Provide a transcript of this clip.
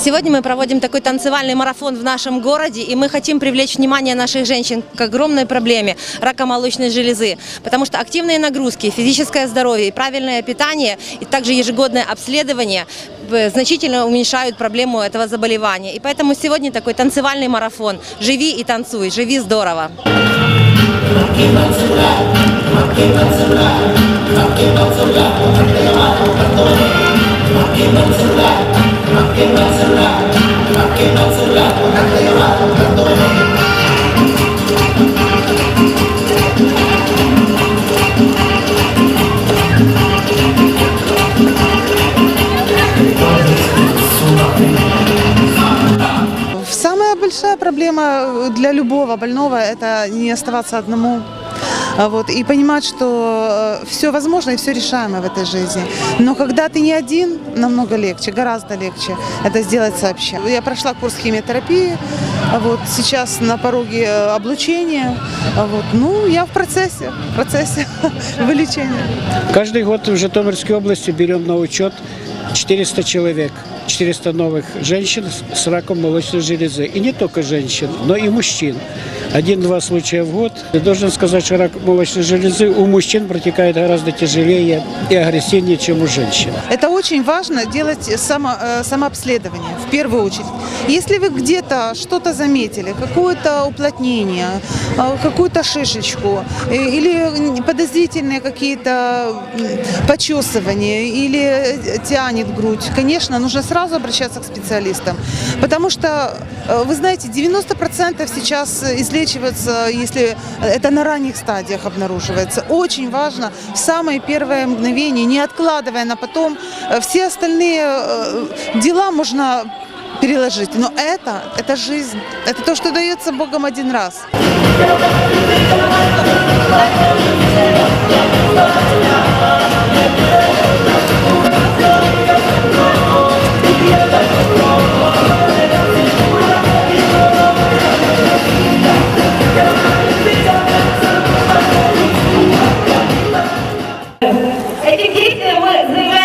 Сегодня мы проводим такой танцевальный марафон в нашем городе, и мы хотим привлечь внимание наших женщин к огромной проблеме рака молочной железы, потому что активные нагрузки, физическое здоровье правильное питание, и также ежегодное обследование э, значительно уменьшают проблему этого заболевания. И поэтому сегодня такой танцевальный марафон. Живи и танцуй, живи здорово. Самая большая проблема для любого больного – это не оставаться одному. А Вот, и понимать, что все возможно и все решаемо в этой жизни. Но когда ты не один, намного легче, гораздо легче это сделать сообща. Я прошла курс химиотерапии, а вот, сейчас на пороге э, облучения. А Вот, ну, я в процессе, в процессе вылечения. Каждый год в Житомирской области берем на учет 400 человек, 400 новых женщин с раком молочной железы. И не только женщин, но и мужчин. Один-два случая в год. И должен сказать, что рак молочной железы у мужчин протекает гораздо тяжелее и агрессивнее, чем у женщин. Это очень важно делать само, э, самообследование в первую очередь. Если вы где-то что-то заметили, какое-то уплотнение, э, какую-то шишечку э, или подозрительные какие-то почесывания или тянет грудь, конечно, нужно сразу обращаться к специалистам. Потому что, вы знаете, 90% сейчас излечивается, если это на ранних стадиях обнаруживается. Очень важно в самое первое мгновение, не откладывая на потом, э, все остальные э, дела можно переложить. Но это, это жизнь. Это то, что дается Богом один раз. Take them with